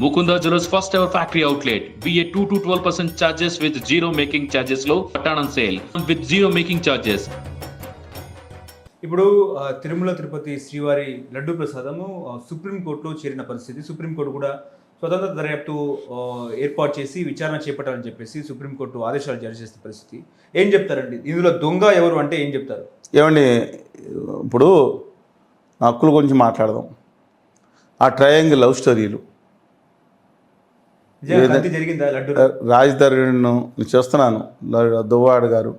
Mukunda Jewelers first ever factory outlet. BA 2 to 12% charges with zero making charges low. Pattern on sale with zero making charges. ఇప్పుడు తిరుమల తిరుపతి శ్రీవారి లడ్డు ప్రసాదము సుప్రీంకోర్టులో చేరిన పరిస్థితి supreme court కూడా స్వతంత్ర దర్యాప్తు ఏర్పాటు చేసి విచారణ చేపట్టాలని చెప్పేసి సుప్రీంకోర్టు ఆదేశాలు జారీ చేసిన పరిస్థితి ఏం చెప్తారండి ఇందులో దొంగ ఎవరు అంటే ఏం చెప్తారు ఏమండి ఇప్పుడు హక్కుల గురించి మాట్లాడదాం ఆ ట్రయాంగిల్ లవ్ స్టోరీలు నేను చేస్తున్నాను. దువ్వాడు గారు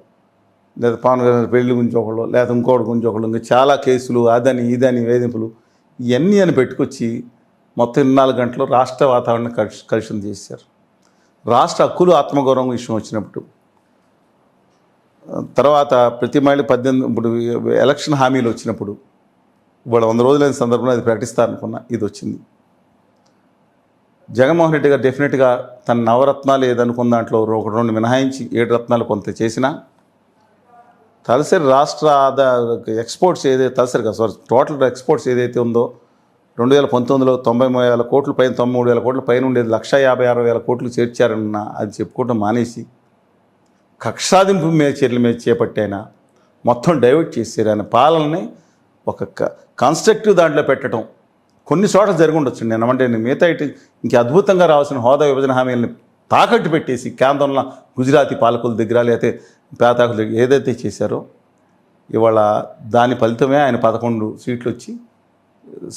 లేదా పవన్ కళ్యాణ్ పెళ్ళి గురించి ఒకళ్ళు లేదా ఇంకోటి గురించి ఒకళ్ళు. ఇంకా చాలా కేసులు అదని ఇదని వేధింపులు ఇవన్నీ అని పెట్టుకొచ్చి మొత్తం ఇరవై నాలుగు గంటలు రాష్ట్ర వాతావరణం కలుషి కలుషితం చేశారు. రాష్ట్ర హక్కులు ఆత్మగౌరవం విషయం వచ్చినప్పుడు. తర్వాత ప్రతి మహిళ పద్దెనిమిది ఇప్పుడు ఎలక్షన్ హామీలు వచ్చినప్పుడు ఇవాళ వంద రోజులైన సందర్భంలో అది ప్రకటిస్తారనుకున్నా ఇది వచ్చింది. జగన్మోహన్ రెడ్డి గారు డెఫినెట్గా తన నవరత్నాలు ఏదనుకున్న దాంట్లో ఒక రెండు మినహాయించి ఏడు రత్నాలు కొంత చేసినా తలసరి రాష్ట్ర ఆదా ఎక్స్పోర్ట్స్ ఏదైతే తలసరి కాదు సారీ టోటల్ ఎక్స్పోర్ట్స్ ఏదైతే ఉందో రెండు వేల పంతొమ్మిదిలో తొంభై మూడు వేల కోట్ల పైన తొంభై మూడు వేల కోట్ల పైన ఉండేది లక్ష యాభై ఆరు వేల కోట్లు చేర్చారన్న అది చెప్పుకోవడం మానేసి కక్షాదింపు మీద చర్యల మీద చేపట్టైనా మొత్తం డైవర్ట్ చేశారు ఆయన పాలనని ఒక కన్స్ట్రక్టివ్ దాంట్లో పెట్టడం కొన్ని చోట్ల జరిగి ఉండొచ్చు నేను అంటే నేను మిగతా ఇటు ఇంక అద్భుతంగా రావాల్సిన హోదా విభజన హామీలని తాకట్టు పెట్టేసి కేంద్రంలో గుజరాతీ పాలకుల దగ్గర లేకపోతే పేతాకుల దగ్గర ఏదైతే చేశారో ఇవాళ దాని ఫలితమే ఆయన పదకొండు సీట్లు వచ్చి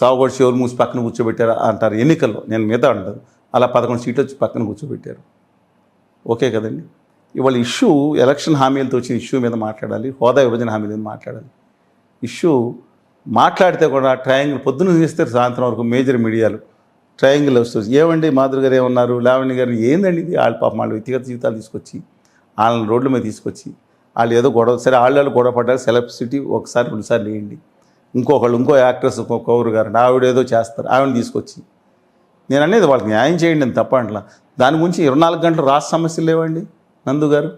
సావుగోడు చెవులు మూసి పక్కన కూర్చోబెట్టారు అంటారు ఎన్నికల్లో. నేను మిగతా అంటారు అలా పదకొండు సీట్లు వచ్చి పక్కన కూర్చోబెట్టారు. ఓకే కదండి? ఇవాళ ఇష్యూ ఎలక్షన్ హామీలతో వచ్చిన ఇష్యూ మీద మాట్లాడాలి హోదా విభజన హామీల మీద మాట్లాడాలి. ఇష్యూ మాట్లాడితే కూడా ట్రయాంగిల్ పొద్దున్న చేస్తే సాయంత్రం వరకు మేజర్ మీడియాలు ట్రయాంగిల్ వస్తుంది ఏమండి మాధురి గారు ఏమన్నారు? లావణ్య గారు ఏందండి ఇది? వాళ్ళ పాపం వాళ్ళ వ్యక్తిగత జీవితాలు తీసుకొచ్చి వాళ్ళని రోడ్ల మీద తీసుకొచ్చి వాళ్ళు ఏదో గొడవ సరే వాళ్ళు గొడవ పడ్డారు సెలబ్రిసిటీ ఒకసారి రెండుసార్లు వేయండి. ఇంకొకళ్ళు ఇంకో యాక్ట్రెస్ కౌరు గారు ఆవిడ ఏదో చేస్తారు ఆవిడని తీసుకొచ్చి. నేను అనేది వాళ్ళకి న్యాయం చేయండి అని తప్ప అంటలా. దాని గురించి ఇరవై నాలుగు గంటలు రాష్ట్ర సమస్యలు లేవండి నందు గారు.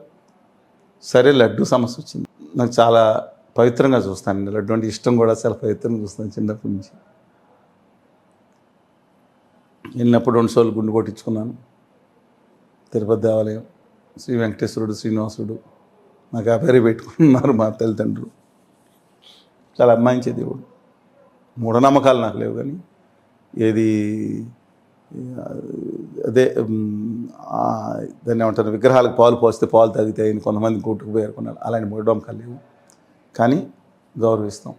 సరే లడ్డు సమస్య వచ్చింది. నాకు చాలా పవిత్రంగా చూస్తాను. నేను అటువంటి ఇష్టం కూడా చాలా పవిత్రంగా చూస్తాను చిన్నప్పటి నుంచి. వెళ్ళినప్పుడు రెండు సార్లు గుండు కొట్టించుకున్నాను. తిరుపతి దేవాలయం శ్రీ వెంకటేశ్వరుడు శ్రీనివాసుడు. నాకు ఆ పేరు పెట్టుకున్నారు మా తల్లిదండ్రులు. చాలా అమ్మాయించే దేవుడు. మూఢనమ్మకాలు నాకు లేవు కానీ ఏది అదే దాన్ని ఏమంటారు విగ్రహాలకు పాలు పోస్తే పాలు తాగితాయని కొంతమంది కొట్టుకుపోయారు కొన్నారు అలాంటి మూఢనమ్మకాలు లేవు. కానీ గౌరవిస్తాం.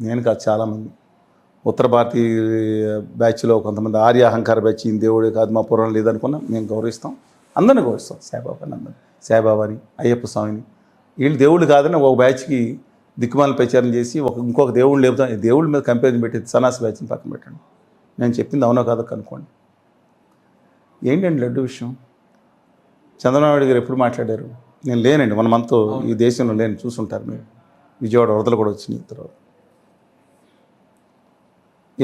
నేను కాదు చాలామంది. ఉత్తర భారతీయ బ్యాచ్లో కొంతమంది ఆర్య అహంకార బ్యాచ్ ఈయన దేవుడే కాదు మా పురాణం లేదనుకున్నా మేము గౌరవిస్తాం. అందరిని గౌరవిస్తాం. సాయిబాబాని అందరిని. సాయిబాబాని అయ్యప్ప స్వామిని. వీళ్ళు దేవుళ్ళు కాదని ఒక బ్యాచ్కి దిక్కుమాల ప్రచారం చేసి ఒక ఇంకొక దేవుళ్ళు లేపుతాం. దేవుళ్ళ మీద కంపేర్ పెట్టేది సన్నాసి బ్యాచ్ని పక్కన పెట్టండి. నేను చెప్పింది అవునో కాదో కనుక్కోండి. ఏంటండి లడ్డు విషయం? చంద్రబాబు గారు ఎప్పుడు మాట్లాడారు? నేను లేనండి. మన మంత్ ఈ దేశంలో లేని. చూసుంటారు మీరు. విజయవాడ వరదలు కూడా వచ్చినాయి తర్వాత.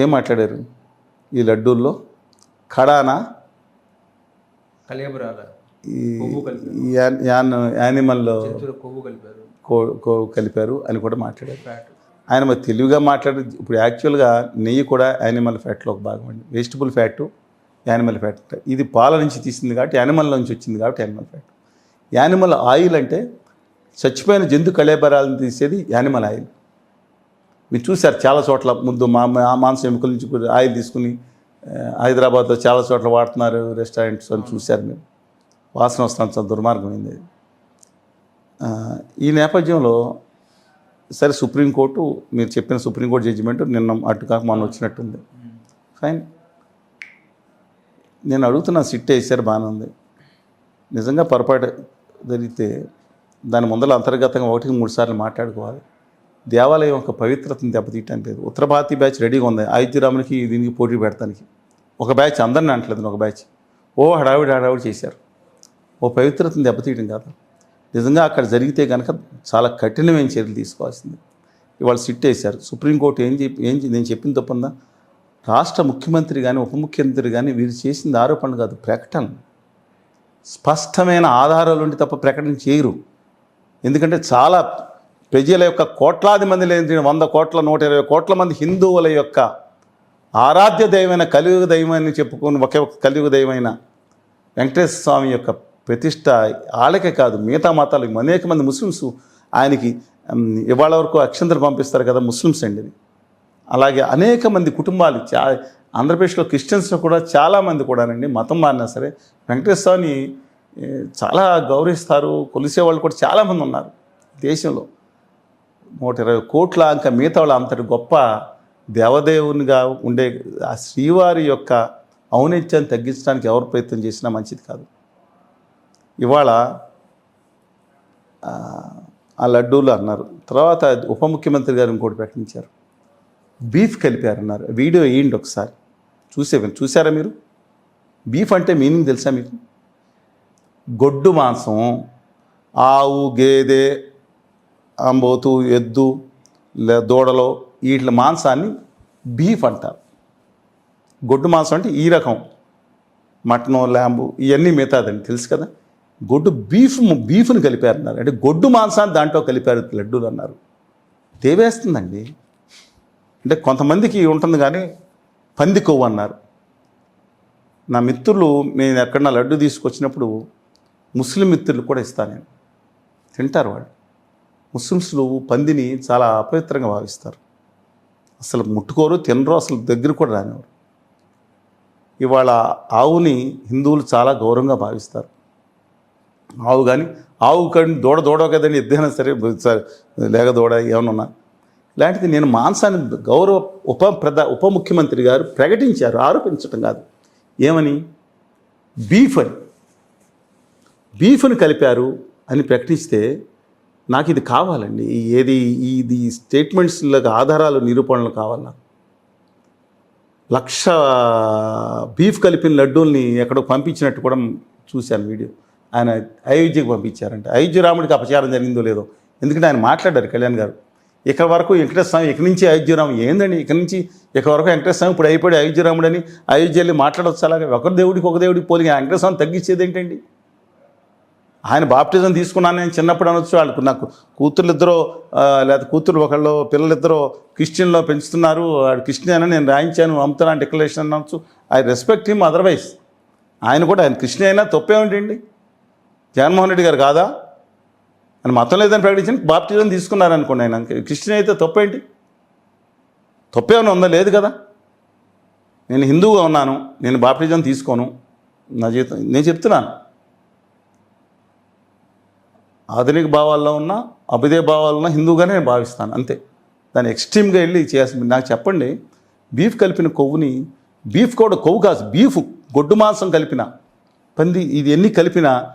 ఏం మాట్లాడారు? ఈ లడ్డూల్లో కడానా కలియబరాల ఈ కొవ్వు కలిపారు అని కూడా మాట్లాడారు. ఫ్యాట్. ఆయన మరి తెలివిగా మాట్లాడి ఇప్పుడు యాక్చువల్గా నెయ్యి కూడా యానిమల్ ఫ్యాట్లో ఒక భాగం అండి. Vegetable fat animal fat. ఇది పాల నుంచి తీసింది కాబట్టి యానిమల్ నుంచి వచ్చింది కాబట్టి యానిమల్ ఫ్యాట్. యానిమల్ ఆయిల్ అంటే చచ్చిపోయిన జంతు కళేబరాలను తీసేది యానిమల్ ఆయిల్. మీరు చూశారు చాలా చోట్ల ముందు మా మా మాంసం ఎముకల నుంచి ఆయిల్ తీసుకుని హైదరాబాద్లో చాలా చోట్ల వాడుతున్నారు రెస్టారెంట్స్ అని చూశారు మేము వాసన వస్తాను చాలా దుర్మార్గమైంది ఈ నేపథ్యంలో సరే సుప్రీంకోర్టు మీరు చెప్పిన సుప్రీంకోర్టు జడ్జిమెంట్ నిన్న అటు కాక మొన్న వచ్చినట్టుంది. ఫైన్. నేను అడుగుతున్నా సిట్ వేసారు బాగానే ఉంది. నిజంగా పొరపాటు జరిగితే దాని ముందర అంతర్గతంగా ఒకటికి మూడు సార్లు మాట్లాడుకోవాలి. దేవాలయం యొక్క పవిత్రతను దెబ్బతీయటానికి లేదు. ఉత్తర భారతీయ బ్యాచ్ రెడీగా ఉంది. ఆదిత్యరామునికి దీనికి పోటీ పెడతానికి. ఒక బ్యాచ్ అందరిని అంటలేదు ఒక బ్యాచ్. ఓ హడావిడి హడావిడి చేశారు. ఓ పవిత్రతను దెబ్బతీయడం కాదు. నిజంగా అక్కడ జరిగితే కనుక చాలా కఠినమైన చర్యలు తీసుకోవాల్సింది. ఇవాళ సిట్ వేశారు సుప్రీంకోర్టు ఏం చెప్పి ఏం నేను చెప్పిన తప్పుందా? రాష్ట్ర ముఖ్యమంత్రి కానీ ఉప ముఖ్యమంత్రి కానీ వీరు చేసింది ఆరోపణ కాదు ప్రకటన స్పష్టమైన ఆధారాలు ఉండి తప్ప ప్రకటన చేయరు. ఎందుకంటే చాలా ప్రజల యొక్క కోట్లాది మంది లేని వంద కోట్ల నూట ఇరవై కోట్ల మంది హిందువుల యొక్క ఆరాధ్య దైవమైన కలియుగ దైవమని చెప్పుకొని ఒకే ఒక కలియుగ దైవమైన వెంకటేశ్వర స్వామి యొక్క ప్రతిష్ట వాళ్ళకే కాదు మిగతా మతాలకు అనేక మంది ముస్లిమ్స్ ఆయనకి ఇవాళ వరకు అక్షంతలు పంపిస్తారు కదా ముస్లిమ్స్ అండి అలాగే అనేక మంది కుటుంబాలు చా ఆంధ్రప్రదేశ్లో క్రిస్టియన్స్ కూడా చాలామంది కూడానండి మతం మారినా సరే వెంకటేశ్వర స్వామి చాలా గౌరవిస్తారు. కొలిసే వాళ్ళు కూడా చాలామంది ఉన్నారు దేశంలో. నూట ఇరవై కోట్ల ఇంకా మిగతా వాళ్ళు అంతటి గొప్ప దేవదేవునిగా ఉండే ఆ శ్రీవారి యొక్క ఔన్నత్యాన్ని తగ్గించడానికి ఎవరు ప్రయత్నం చేసినా మంచిది కాదు. ఇవాళ ఆ, ఆ లడ్డూలు అన్నారు. తర్వాత ఉప ముఖ్యమంత్రి గారు ఇంకోటి ప్రకటించారు. బీఫ్ కలిపారన్నారు వీడియో వేయండి ఒకసారి. చూసే చూసారా మీరు? బీఫ్ అంటే మీనింగ్ తెలుసా మీకు? గొడ్డు మాంసం ఆవు గేదె అంబోతు ఎద్దు లే దూడలో వీటి మాంసాన్ని బీఫ్ అంటారు. గొడ్డు మాంసం అంటే ఈ రకం. మటను ల్యాంబు ఇవన్నీ మిగతాదండి తెలుసు కదా? గొడ్డు బీఫ్ బీఫ్ని కలిపారు అన్నారు అంటే గొడ్డు మాంసాన్ని దాంట్లో కలిపారు లడ్డూలు అన్నారు. దేవేస్తుందండి అంటే కొంతమందికి ఉంటుంది కానీ పంది కొవ్వు అన్నారు. నా మిత్రులు నేను ఎక్కడన్నా లడ్డు తీసుకొచ్చినప్పుడు ముస్లిం మిత్రులు కూడా ఇస్తాను నేను. తింటారు వాళ్ళు. ముస్లిమ్స్లు పందిని చాలా అపవిత్రంగా భావిస్తారు. అసలు ముట్టుకోరు తినరు అసలు దగ్గర కూడా రానివారు ఇవాళ ఆవుని హిందువులు చాలా గౌరవంగా భావిస్తారు. ఆవు కానీ ఆవు కానీ దూడ దూడ కదండి ఎద్దైనా సరే లేక దూడ ఏమన్నా ఇలాంటిది నేను మాంసాన్ని గౌరవ ఉప ప్రధా ఉప ముఖ్యమంత్రి గారు ప్రకటించారు ఆరోపించటం కాదు. ఏమని? బీఫ్ అని. బీఫ్ని కలిపారు అని ప్రకటిస్తే నాకు ఇది కావాలండి. ఏది ఇది స్టేట్మెంట్స్లకు ఆధారాలు నిరూపణలు కావాలా? లక్ష బీఫ్ కలిపిన లడ్డూల్ని ఎక్కడో పంపించినట్టు కూడా చూశాను వీడియో. ఆయన అయోధ్యకు పంపించారంట. అయోధ్య రాముడికి అపచారం జరిగిందో లేదో. ఎందుకంటే ఆయన మాట్లాడారు కళ్యాణ్ గారు. ఇక్కడ వరకు వెంకటేశ్వర స్వామి ఇక్కడి నుంచి అయోధ్యరాముడు ఏందండి? ఇక్కడి నుంచి ఇక్కడ వరకు వెంకటేశ్వర స్వామి ఇప్పుడు అయిపోయాడు అయోధ్య రాముడు అని అయోధ్య వెళ్ళి మాట్లాడవచ్చు అలాగే. ఒకరి దేవుడికి ఒక దేవుడికి పోలిగా వెంకటేశ్వర స్వామి తగ్గించేది ఏంటండి? ఆయన బాప్టిజం తీసుకున్నాను నేను చిన్నప్పుడు అనొచ్చు. వాళ్ళకు నాకు కూతుర్లు ఇద్దరు లేదా కూతురు ఒకళ్ళు పిల్లలిద్దరూ క్రిస్టియన్లో పెంచుతున్నారు. వాడు క్రిస్టియన్ అని నేను రాయించాను. అమ్ముతున్నాను డిక్లరేషన్ అనొచ్చు. I respect him otherwise. ఆయన కూడా ఆయన క్రిస్టియన్ అయినా తప్పేమిటండి జగన్మోహన్ రెడ్డి గారు కాదా? ఆయన మతం లేదని ప్రకటించిన బాప్టిజం తీసుకున్నారు అనుకోండి ఆయన క్రిస్టియన్ అయితే తప్పేంటి? తప్పేమైనా ఉందా? లేదు కదా. నేను హిందువుగా ఉన్నాను. నేను బాప్టిజం తీసుకోను. నా జీవితం నేను చెప్తున్నాను. ఆధునిక భావాల్లో ఉన్న అభిదయ భావాల్లో ఉన్న హిందూగానే నేను భావిస్తాను అంతే. దాన్ని ఎక్స్ట్రీమ్గా వెళ్ళి చేయాల్సింది నాకు చెప్పండి బీఫ్ కలిపిన కొవ్వుని బీఫ్ కూడా కొవ్వు కాదు బీఫ్ గొడ్డు మాంసం కలిపిన. పంది ఇది ఎన్ని కలిపిన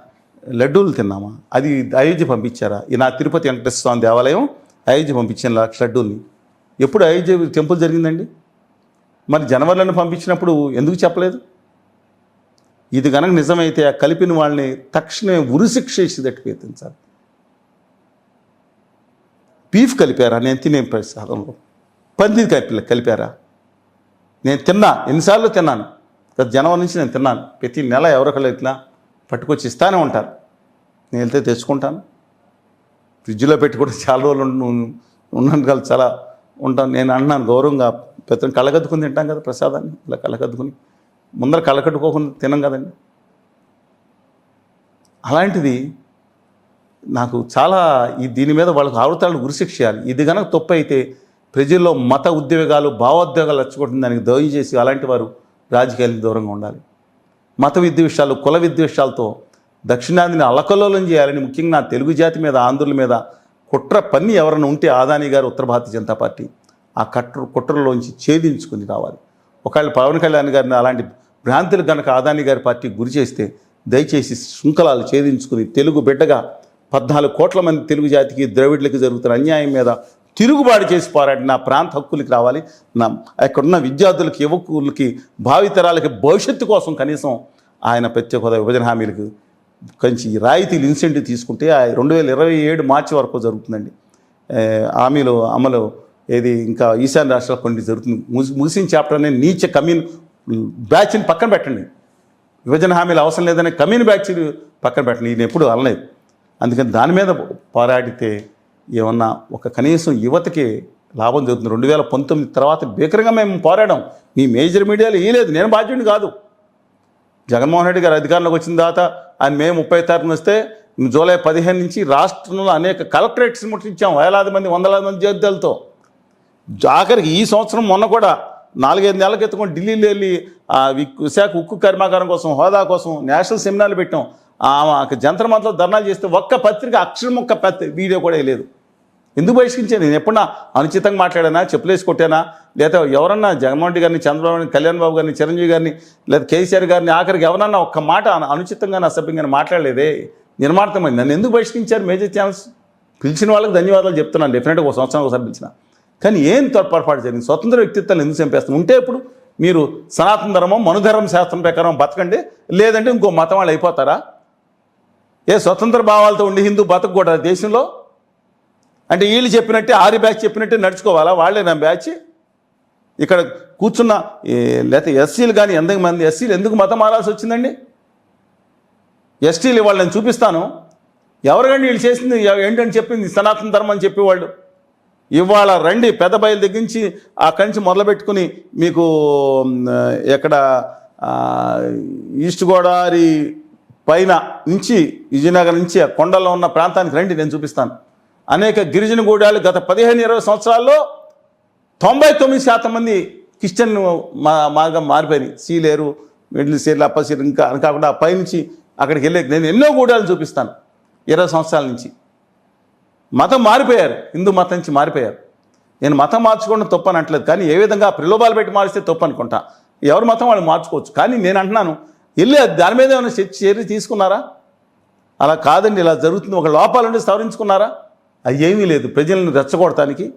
లడ్డూలు తిన్నామా? అది అయోధ్య పంపించారా? ఈ నా తిరుపతి వెంకటేశ్వర స్వామి దేవాలయం అయోధ్య పంపించిన లక్ష లడ్డూల్ని. ఎప్పుడు అయోధ్య టెంపుల్ జరిగిందండి? మరి జనవరిలను పంపించినప్పుడు ఎందుకు చెప్పలేదు? ఇది కనుక నిజమైతే ఆ కలిపిన వాళ్ళని తక్షణమే ఉరిశిక్ష ఇచ్చేటట్టు ప్రయత్నించాలి బీఫ్ కలిపారా? నేను తినే ప్రసాదంలో. పంది కలిపి కలిపారా? నేను తిన్నా ఎన్నిసార్లు తిన్నాను. గత జనవరి నుంచి నేను తిన్నాను. ప్రతి నెల ఎవరొకళ్ళు ఇట్లా పట్టుకొచ్చి ఇస్తానే ఉంటారు. నేను వెళ్తే తెచ్చుకుంటాను. ఫ్రిడ్జ్లో పెట్టి కూడా చాలా రోజులు ఉన్నాను కదా చాలా ఉంటాను. నేను అన్నాను గౌరవంగా పెద్ద కళ్ళగద్దుకుని తింటాం కదా ప్రసాదాన్ని. ఇలా కళ్ళగద్దుకుని ముందర కళ్ళకట్టుకోకుండా తినం కదండి. అలాంటిది నాకు చాలా ఈ దీని మీద వాళ్ళకు ఆవృతాలను గురిశిక్ష చేయాలి ఇది కనుక తప్పు అయితే ప్రజల్లో మత ఉద్వేగాలు భావోద్వేగాలు వచ్చుకుంటుంది దానికి దయ చేసి అలాంటి వారు రాజకీయాలకు దూరంగా ఉండాలి. మత విద్వేషాలు కుల విద్వేషాలతో దక్షిణాదిని అలకలోలం చేయాలని ముఖ్యంగా నా తెలుగు జాతి మీద ఆంధ్రుల మీద కుట్ర పన్ని ఎవరైనా ఉంటే ఆదాని గారు ఉత్తర భారతీయ జనతా పార్టీ ఆ కట్ర కుట్రలోంచి ఛేదించుకుని రావాలి. ఒకవేళ పవన్ కళ్యాణ్ గారిని అలాంటి భ్రాంతులు కనుక ఆదాని గారి పార్టీ గురి చేస్తే దయచేసి శృంఖలాలు ఛేదించుకుని తెలుగు బిడ్డగా పద్నాలుగు కోట్ల మంది తెలుగు జాతికి ద్రవిడ్లకి జరుగుతున్న అన్యాయం మీద తిరుగుబాటు చేసి పోరాడి నా ప్రాంత హక్కులకి రావాలి. నా అక్కడున్న విద్యార్థులకి యువకులకి భావితరాలకి భవిష్యత్తు కోసం కనీసం ఆయన ప్రత్యేక హోదా విభజన హామీలకు కొంచెం రాయితీలు ఇన్సెంటివ్ తీసుకుంటే ఆ రెండు వేల ఇరవై ఏడు మార్చి వరకు జరుగుతుందండి. హామీలు అమలు ఏది ఇంకా ఈశాన్య రాష్ట్రాలు కొన్ని జరుగుతుంది. ముగిసిన చాప్టర్ అనే నీచ కమ్యూన్ బ్యాచ్ని పక్కన పెట్టండి. విభజన హామీలు అవసరం లేదనే కమ్యూన్ బ్యాచ్ పక్కన పెట్టండి. నేను ఎప్పుడు అనలేదు అందుకని దాని మీద పోరాడితే ఏమన్నా ఒక కనీసం యువతకి లాభం జరుగుతుంది. రెండు వేల పంతొమ్మిది తర్వాత భీకరంగా మేము పోరాడాం. మీ మేజర్ మీడియాలో లేదు. నేను బాధ్యుడిని కాదు. జగన్మోహన్ రెడ్డి గారు అధికారంలోకి వచ్చిన తర్వాత ఆయన మే ముప్పై తారీఖున వస్తే జూలై పదిహేను నుంచి రాష్ట్రంలో అనేక కలెక్టరేట్స్ ముట్టించాం. వేలాది మంది వందలాది మంది జాతీయాలతో ఆఖరికి ఈ సంవత్సరం మొన్న కూడా నాలుగైదు నెలల క్రితం ఢిల్లీలో వెళ్ళి విశాఖ ఉక్కు కర్మాగారం కోసం హోదా కోసం నేషనల్ సెమినార్లు పెట్టాం. ఆ జంతర జంతర్ మంత్రం ధర్నాలు చేస్తే ఒక్క పత్రిక అక్షరం ఒక్క పత్రి వీడియో కూడా లేదు ఎందుకు బహిష్కరించాను నేను ఎప్పుడన్నా అనుచితంగా మాట్లాడానా? చెప్పులేసి కొట్టానా? లేదా ఎవరన్నా జగన్మోహన్ రెడ్డి గారిని చంద్రబాబు గారిని కళ్యాణ్ బాబు గారిని చిరంజీవి గారిని లేదా కేసీఆర్ గారిని ఆఖరికి ఎవరన్నా ఒక్క మాట అనుచితంగా అసభ్యంగా మాట్లాడలేదే. నిర్మాణమైంది నన్ను ఎందుకు బహిష్కరించారు మేజర్ ఛానల్స్? పిలిచిన వాళ్ళకి ధన్యవాదాలు చెప్తున్నాను. డెఫినెట్గా ఒక సంవత్సరం ఒకసారి పిలిచిన. కానీ ఏం పొరపాటు జరిగింది? స్వతంత్ర వ్యక్తిత్వాలు ఎందుకు చంపేస్తాం ఉంటే ఇప్పుడు మీరు సనాతన ధర్మం మనుధర్మ శాస్త్రం ప్రకారం బతకండి. లేదంటే ఇంకో మతం వాళ్ళు అయిపోతారా? ఏ స్వతంత్ర భావాలతో ఉండి హిందూ బతకూడదు దేశంలో? అంటే వీళ్ళు చెప్పినట్టే ఆరు బ్యాచ్ చెప్పినట్టే నడుచుకోవాలా? వాళ్ళే నా బ్యాచ్. ఇక్కడ కూర్చున్న లేకపోతే ఎస్సీలు కానీ ఎంతమంది మంది ఎస్సీలు ఎందుకు మతం మారాల్సి వచ్చిందండి? ఎస్టీలు ఇవాళ నేను చూపిస్తాను. ఎవరికండి వీళ్ళు చేసింది? ఏంటని చెప్పింది? సనాతన ధర్మం అని చెప్పేవాళ్ళు. ఇవాళ రండి పెద్ద బయలు దగ్గరించి అక్కడి నుంచి మొదలుపెట్టుకుని మీకు ఎక్కడ ఈస్ట్ గోదావరి పైన నుంచి విజయనగరం నుంచి ఆ కొండల్లో ఉన్న ప్రాంతానికి రండి నేను చూపిస్తాను. అనేక గిరిజన గూడాలు గత పదిహేను ఇరవై సంవత్సరాల్లో తొంభై తొమ్మిది శాతం మంది క్రిస్టియన్ మా మార్గం మారిపోయినాయి. సీలేరు మిడిల్ సీర్లు అప్ప సీర్లు ఇంకా అని కాకుండా పైనుంచి అక్కడికి వెళ్ళే నేను ఎన్నో గూడాలు చూపిస్తాను. ఇరవై సంవత్సరాల నుంచి. మతం మారిపోయారు. హిందూ మతం నుంచి మారిపోయారు. నేను మతం మార్చుకోవడం తప్పు అని అంటలేదు. కానీ ఏ విధంగా ప్రలోభాలు పెట్టి మారిస్తే తప్పు అనుకుంటా? ఎవరి మతం వాళ్ళు మార్చుకోవచ్చు. కానీ నేను అంటున్నాను వెళ్ళి దాని మీద ఏమైనా చర్య చర్య తీసుకున్నారా? అలా కాదండి ఇలా జరుగుతుంది. ఒక లోపాలుండి సవరించుకున్నారా? అది ఏమీ లేదు. ప్రజలను రెచ్చగొడటానికి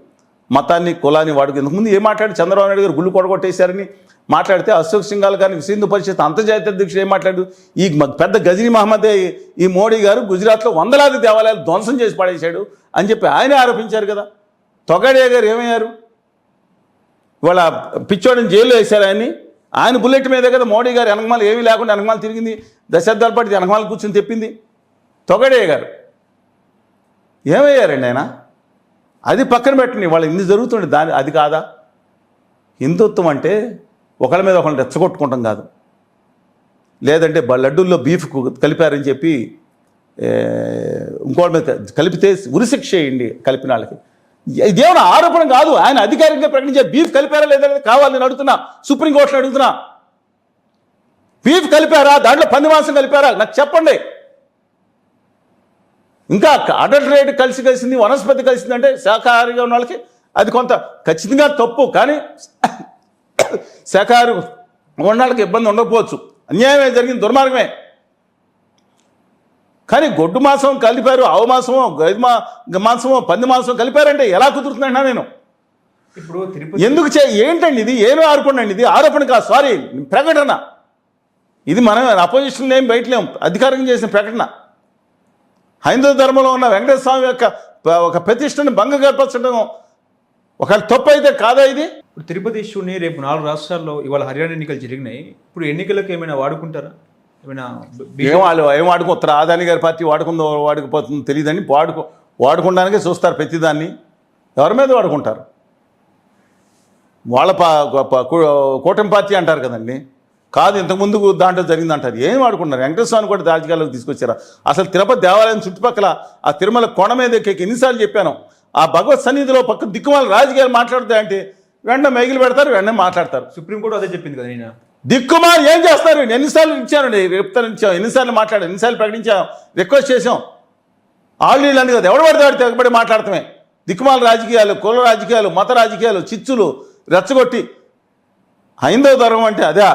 మతాన్ని కులాన్ని వాడుకు ఇంతకుముందు ఏం మాట్లాడి చంద్రబాబు నాయుడు గారు గుళ్ళు కొడగొట్టేశారని మాట్లాడితే అశోక్ సింఘాల్ గారిని సింధు పరిషత్ అంతర్జాతీయ అధ్యక్షుడు ఏం మాట్లాడు ఈ పెద్ద గజనీ మహమ్మదే ఈ మోడీ గారు గుజరాత్లో వందలాది దేవాలయాలు ధ్వంసం చేసి పడేశాడు అని చెప్పి ఆయనే ఆరోపించారు కదా. తొగడే గారు ఏమయ్యారు? ఇవాళ పిచ్చోడిని జైల్లో వేశారు ఆయన్ని. ఆయన బుల్లెట్ మీదే కదా మోడీ గారు వెనకమాల ఏమీ లేకుండా వెనకమాల తిరిగింది. దశాబ్దాల పాటు వెనకమాల కూర్చొని తెప్పింది. తొగడే గారు. ఏమయ్యారండి ఆయన? అది పక్కన పెట్టండి వాళ్ళు ఇన్ని జరుగుతుండే దాని అది కాదా? హిందుత్వం అంటే ఒకళ్ళ మీద ఒకళ్ళని రెచ్చగొట్టుకుంటాం కాదు. లేదంటే లడ్డూల్లో బీఫ్ కలిపారని చెప్పి ఇంకోటి మీద కలిపితే ఉరిశిక్ష చేయండి కలిపిన వాళ్ళకి. ఇదేమైనా ఆరోపణ కాదు. ఆయన అధికారికంగా ప్రకటించే బీఫ్ కలిపారా లేదా కావాలి నేను అడుగుతున్నా. సుప్రీంకోర్టులో అడుగుతున్నా. బీఫ్ కలిపారా? దాంట్లో పంది మాంసం కలిపారా? నాకు చెప్పండి. ఇంకా అడల్టరేట్ కలిసి కలిసింది వనస్పతి కలిసిందంటే శాకాహారిగా ఉన్న వాళ్ళకి అది కొంత ఖచ్చితంగా తప్పు. కానీ శాకాహారి ఉన్న వాళ్ళకి ఇబ్బంది ఉండకపోవచ్చు. అన్యాయమే జరిగింది దుర్మార్గమే. కానీ గొడ్డు మాంసం కలిపారు ఆవు మాంసమో గైదు మా మాంసమో పంది మాంసం కలిపారంటే ఎలా కుదురుతుందంటున్నా నేను? ఇప్పుడు ఎందుకు చే ఏంటండి ఇది? ఏమీ ఆరోపణ ఇది? ఆరోపణ కాదు సారీ ప్రకటన. ఇది మనం అపోజిషన్ ఏం బయటలేం అధికారంగా చేసిన ప్రకటన. హైందవ ధర్మంలో ఉన్న వెంకటేశ్వర స్వామి యొక్క ఒక ప్రతిష్టను భంగపరచడం ఒక తప్పు అయితే కాదా ఇది? ఇప్పుడు తిరుపతి ఇష్యూని రేపు నాలుగు రాష్ట్రాల్లో ఇవాళ హర్యానా ఎన్నికలు జరిగినాయి. ఇప్పుడు ఎన్నికలకు ఏమైనా వాడుకుంటారా? ఏమైనా ఏం వాళ్ళు ఏం వాడుకోతారు ఆదాని గారి పార్టీ వాడుకుందో వాడుకుపోతుందో తెలియదని వాడుకో వాడుకోవడానికే చూస్తారు ప్రతిదాన్ని. ఎవరి మీద వాడుకుంటారు? వాళ్ళ పా కూటమి పార్టీ అంటారు కదండి. కాదు ఇంతకుముందు దాంట్లో జరిగింది అంటారు ఏం వాడుకుంటున్నారు? వెంకటస్వామి కూడా రాజకీయాల్లోకి తీసుకొచ్చారా? అసలు తిరుపతి దేవాలయం చుట్టుపక్కల ఆ తిరుమల కొండ మీద ఎన్నిసార్లు చెప్పాను. ఆ భగవత్ సన్నిధిలో పక్క దిక్కుమాల రాజకీయాలు మాట్లాడుతాయంటే వెంటనే మైగిలు పెడతారు వెంటనే మాట్లాడతారు. సుప్రీంకోర్టు అదే చెప్పింది కదా నేను దిక్కుమార్ ఏం చేస్తారు? ఎన్నిసార్లు ఇచ్చాను చెప్తాను ఇచ్చాం ఎన్నిసార్లు మాట్లాడాం ఎన్నిసార్లు ప్రకటించాం రిక్వెస్ట్ చేసాం ఆల్రెడీ అని కదా ఎవడు పడితే వాడు తెగబడి మాట్లాడతామే దిక్కుమాల రాజకీయాలు కుల రాజకీయాలు మత రాజకీయాలు చిచ్చులు రెచ్చగొట్టి హైందవ ధర్మం అంటే అదే.